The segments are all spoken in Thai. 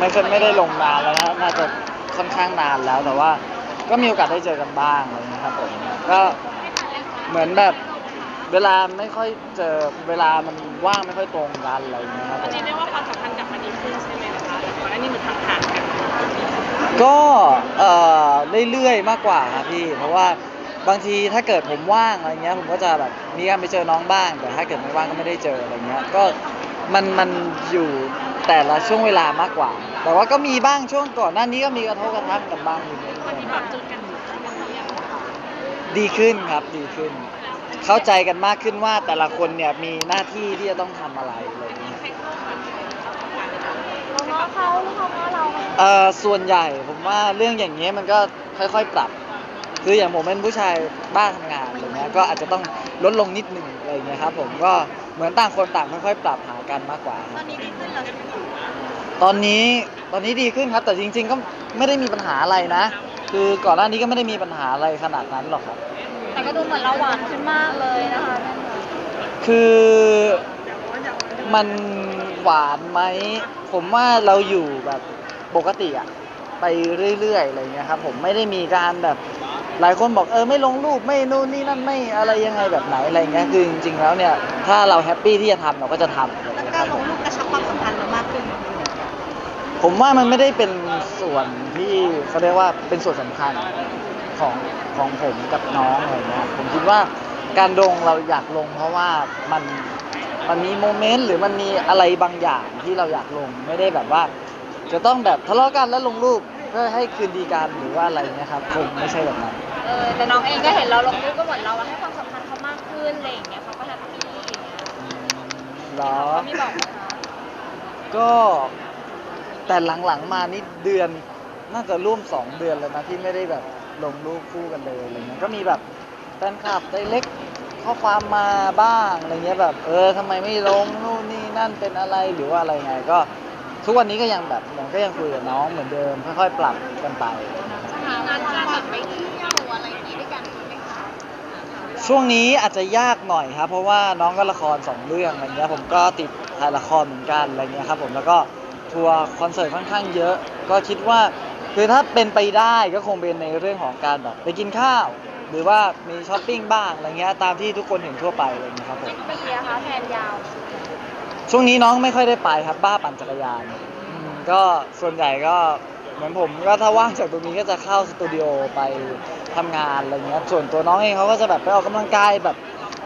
ไม่เคยไม่ได้ลงนานแล้วนะน่าจะค่อนข้างนานแล้วแต่ว่า ก็มีโอกาสได้เจอกันบ้างอะไรอย่างเงี้ยครับผมก็เหมือนแบบเวลาไม่ค่อยเจอเวลามันว่างไม่ค่อยตรงกันอะไรอย่างเงี้ยครับตผอนม นี้เรียกว่าความสัมพันธ์กลับมาดีขึ้นใช่ไหมนะคะแต่ก่อนหน้านี้เหมือนห่างๆกันก็เอ่อเรื่อยๆมากกว่าครับพี่ เพราะว่าบางทีถ้าเกิดผมว่างอะไรเงี้ยผมก็จะแบบมีการไปเจอน้องบ้าง แต่ถ้าเกิดไม่ว่างก็ไม่ได้เจออะไรเงี้ยก็มันมันอยู่แต่ละช่วงเวลามากกว่า แต่ว่าก็มีบ้างช่วงก่อนหน้านี้ก็มีกระทบกระทั่งกันบ้างอยู่นิดตอนนี้นึงปรับจูนกันขึ้นกันหรือยังคะดีขึ้นครับดีขึ้น เข้าใจกันมากขึ้นว่าแต่ละคนเนี่ยมีหน้าที่ที่จะต้องทำอะไรอะไรเงี้ย เราง้อเขาหรือเขาง้อเราไหมเอ่อส่วนใหญ่ผมว่าเรื่องอย่างเงี้ยมันก็ค่อยๆปรับ คืออย่างผมเป็นผู้ชายบ้าทำงานอะไรเงี้ยก็อาจจะต้องลดลงนิดหนึ่งอะไรเงี้ยครับผมก็เหมือนต่างคนต่างค่อยๆ ปรับหากันมากกว่าคตรัอบนนี้ดีขึ้นแล้วใช่ไหมคะ ตอนนี้ตอนนี้ดีขึ้นครับ แต่จริง ๆ ก็ไม่ได้มีปัญหาอะไรนะ คือก่อนหน้านี้ก็ไม่ได้มีปัญหาอะไรขนาดนั้นหรอกครับ แต่ก็ดูเหมือนเราหวานขึ้นมากเลยนะคะนั่นค่ะคือมันหวานไหมผมว่าเราอยู่แบบปกติอะไปเรื่อยๆอะไรเงี้ยครับผมไม่ได้มีการแบบหลายคนบอกเออไม่ลงรูปไม่นู่นนี่นั่นไม่อะไรยังไงแบบไหนอะไรเงี้ยคือจริงๆแล้วเนี่ยถ้าเราแฮปปี้ที่จะทำเราก็จะทำ ผมว่ามันไม่ได้เป็นส่วนที่เขาเรียกว่าเป็นส่วนสำคัญของของผมกับน้องอะไรเงี้ยผมคิดว่าการลงเราอยากลง เพราะว่ามันมันมีโมเมนต์หรือมันมีอะไรบางอย่างที่เราอยากลงไม่ได้แบบว่า จะต้องแบบทะเลาะกันแล้วลงรูปเพื่อให้คืนดีกันหรือว่าอะไรเงี้ยครับคงไม่ใช่แบบนั้น เออแต่น้องเองก็เห็นเราลงรูปก็เหมือนเราให้ความสำคัญเขามากขึ้นอะไรอย่างเงี้ยเขาก็แฮปปี้อย่างเงี้ยเหรอเขาไม่บอกไหมคะ ก็ แต่หลังๆมานี่เดือนน่าจะร่วมสองเดือนแล้วนะที่ไม่ได้แบบลงรูปคู่กันเลยอะไรเงี้ยก็มีแบบแฟนคลับไดเล็กข้อความมาบ้างอะไรเงี้ยแบบ เออทำไมไม่ลงนู่นนี่นั่นเป็นอะไรหรือว่าอะไรไงก็ ทุกวันนี้ก็ยังแบบยังก็ยังคุยกับน้องเหมือนเดิมค่อยๆปรับกันไปมีงานการแบบไปเที่ยวอะไรอย่างงี้ด้วยกันไหมคะ ช่วงนี้อาจจะยากหน่อยครับ เพราะว่าน้องก็ละครสองเรื่องอะไรเงี้ยผมก็ติดถ่ายละครเหมือนกันอะไรเงี้ยครับผมแล้วก็ ทัวร์คอนเสิร์ตค่อนข้างเยอะ ก็คิดว่าคือถ้าเป็นไปได้ก็คงเป็นในเรื่องของการแบบไปกินข้าว หรือว่ามีช้อปปิ้งบ้างอะไรเงี้ยตามที่ทุกคนเห็นทั่วไปอะไรเงี้ยครับผมปีอะคะแทนยาว ช่วงนี้น้องไม่ค่อยได้ไปครับบ้าปั่นจักรยานอืมก็ส่วนใหญ่ก็เหมือนผมก็ถ้าว่างจากตรงนี้ก็จะเข้าสตูดิโอไปทำงานอะไรเงี้ยส่วนตัวน้องเองเขาก็จะแบบไปออกกำลังกายแบบ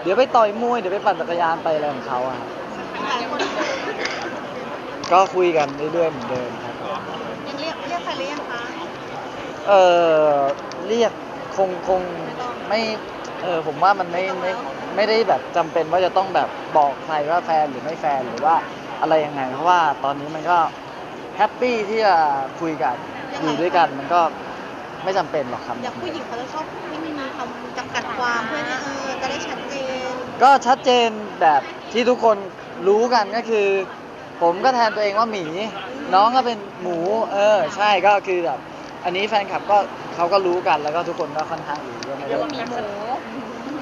เดี๋ยวไปต่อยมวยเดี๋ยวไปปั่นจักรยานไปอะไรของเขาอะครับ หลายคน ก็คุยกันเรื่อยๆเหมือนเดิมครับยังเรียกเรียกใครหรือยังคะเออเรียกคงคงไม่เออผมว่ามันไม่ไม่ไม่ได้แบบจำเป็นว่าจะต้องแบบบอกใครว่าแฟนหรือไม่แฟนหรือว่าอะไรยังไงเพราะว่าตอนนี้มันก็แฮปปี้ที่จะคุยกันอยู่ด้วยกันมันก็ไม่จำเป็นหรอกครับ อย่างผู้หญิงเขาจะชอบที่มีคำจำกัดความเพื่อที่เออจะได้ชัดเจน ก็ชัดเจนแบบที่ทุกคนรู้กันก็คือ ผมก็แทนตัวเองว่าหมี น้องก็เป็นหมู เออ ใช่ก็คือแบบ อันนี้แฟนคลับก็เขาก็รู้กันแล้วก็ทุกคนก็ค่อนข้างรู้ก็ไม่เรียกว่ามีหมู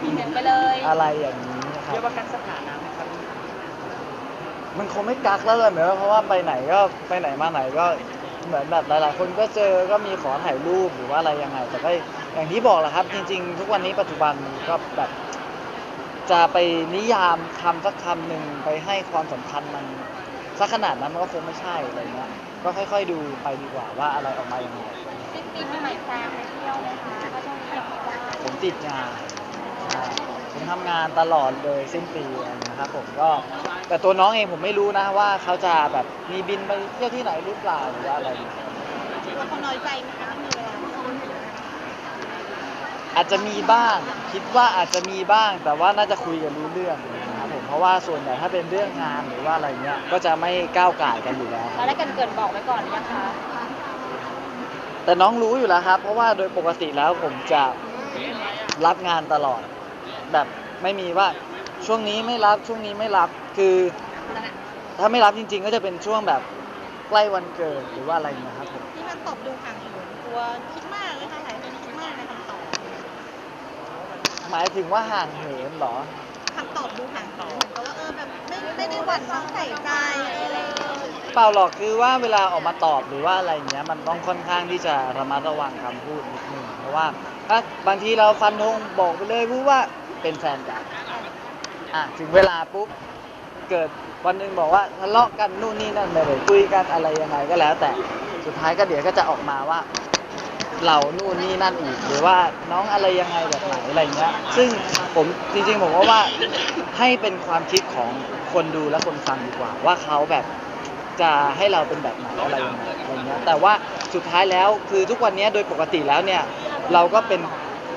มีหมูไปเลยอะไรอย่างนี้ครัเรียกบว่ากักสถานะไหมครับมันคงไม่กักแล้วเลยเหมือนว่าเพราะว่าไปไหนก็ไปไหนมาไหนก็เหมือนแบบหลาย ๆ คนก็เจอก็มีขอถ่ายรูปหรือว่าอะไรยังไง แต่ก็อย่างที่บอกแหละครับ จริง ๆ ทุกวันนี้ปัจจุบันก็แบบ จะไปนิยามคำสักคำหนึ่งไปให้ความสำคัญมัน สักขนาดนั้นมันก็คงไม่ใช่อะไรเงี้ยก็ค่อยๆดูไปดีกว่าว่าอะไรออกมายังไงสิ้นปีปีใหม่แฟนไปเที่ยวไหมคะก็ช่วงนี้ยังไม่ว่างผมติดงานใช่ผมทำงานตลอดเลยสิ้นปีอะไรเงี้ยครับผมก็แต่ตัวน้องเองผมไม่รู้นะว่าเขาจะแบบมีบินไปเที่ยวที่ไหนหรือเปล่าหรือว่าอะไรแล้วเขาน้อยใจไหมคะมีเวลาอาจจะมีบ้าง คิดว่าอาจจะมีบ้าง แต่ว่าน่าจะคุยกันรู้เรื่องนะค รับผมเพราะว่าส่วนใหญ่ถ้าเป็นเรื่องงานหรือว่าอะไรเงี้ยก็จะไม่ก้าวไก่ายกันอยู่แล้วเราได้เกรินเกินๆบอกไว้ก่อนหรือยังคะแต่น้องรู้อยู่แล้วครับ เพราะว่าโดยปกติแล้วผมจะรับงานตลอด แบบไม่มีว่าช่วงนี้ไม่รับช่วงนี้ไม่รับคือถ้าไม่รับจริง ๆ ก็จะเป็นช่วงแบบใกล้วันเกิดหรือว่าอะไรเงี้ยครับผม ที่มันตอบดูห่างเหินกลัวคิดมากเลยค่ะหลายคนคิดมากในคำตอบหมายถึงว่าห่างเหินเหรอ คำตอบดูห่างเหินเหมือนกับว่าเออแบบไม่ไม่ได้หวั่นน้องใส่ใจอะไรเลยเปล่าหรอกคือว่าเวลาออกมาตอบหรือว่าอะไรอย่างเงี้ยมันต้องค่อนข้างที่จะระมัดระวังคำพูดนิดนึงเพราะว่าถ้าบางทีเราฟันธงบอกไปเลยพูดว่าเป็นแฟนกันอะถึงเวลาปุ๊บเกิดวันหนึ่งบอกว่าทะเลาะกันนู่นนี่นั่นไม่ได้คุยกันอะไรยังไงก็แล้ว แต่สุดท้ายก็เดี๋ยวก็จะออกมาว่า เรานู่นนี่นั่นอีกหรือว่าน้องอะไรยังไงแบบไหนอะไรเงี้ยซึ่งผมจริงๆผมว่าว่าให้เป็นความคิดของคนดูและคนฟังดีกว่า ว่าเขาแบบจะให้เราเป็นแบบไหนอะไรยังไงอะไรเงี้ยแต่ว่าสุดท้ายแล้วคือทุกวันนี้โดยปกติแล้วเนี่ยเราก็เป็น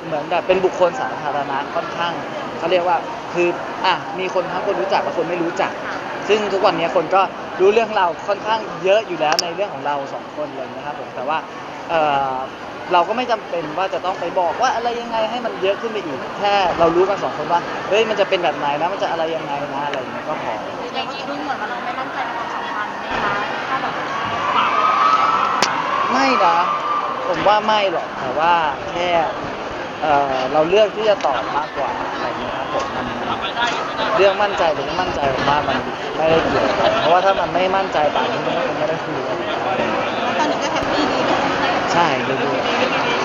เหมือนแบบเป็นบุคคลสาธารณะค่อนข้างเขาเรียกว่าคืออะมีคนทั้งคนรู้จักและคนไม่รู้จัก ซึ่งทุกวันนี้คนก็รู้เรื่องเราค่อนข้างเยอะอยู่แล้วในเรื่องของเราสองคนเลยนะครับผมแต่ว่า เราก็ไม่จำเป็นว่าจะต้องไปบอกว่าอะไรยังไงให้มันเยอะขึ้นไปอีกแค่เรารู้กันสองคนว่าเฮ้ยมันจะเป็นแบบไหนนะมันจะอะไรยังไงนะอะไรอย่างเงี้ยก็พออย่างนี้ดูเหมือนว่าเราไม่มั่นใจในความสัมพันธ์ไหมคะถ้าแบบไม่นะผมว่าไม่หรอกแต่ว่าแค่เอ่อเราเลือกที่จะตอบมากกว่าอะไรอย่างเงี้ยครับผมมันเรื่องมั่นใจหรือไม่มั่นใจผมว่ามันไม่ได้เกี่ยวกันเพราะว่าถ้ามันไม่มั่นใจป่านนี้มันก็คงไม่ได้คุยกัน ตอนนี้ก็แฮปปี้ดี ใช่เรื่อยๆ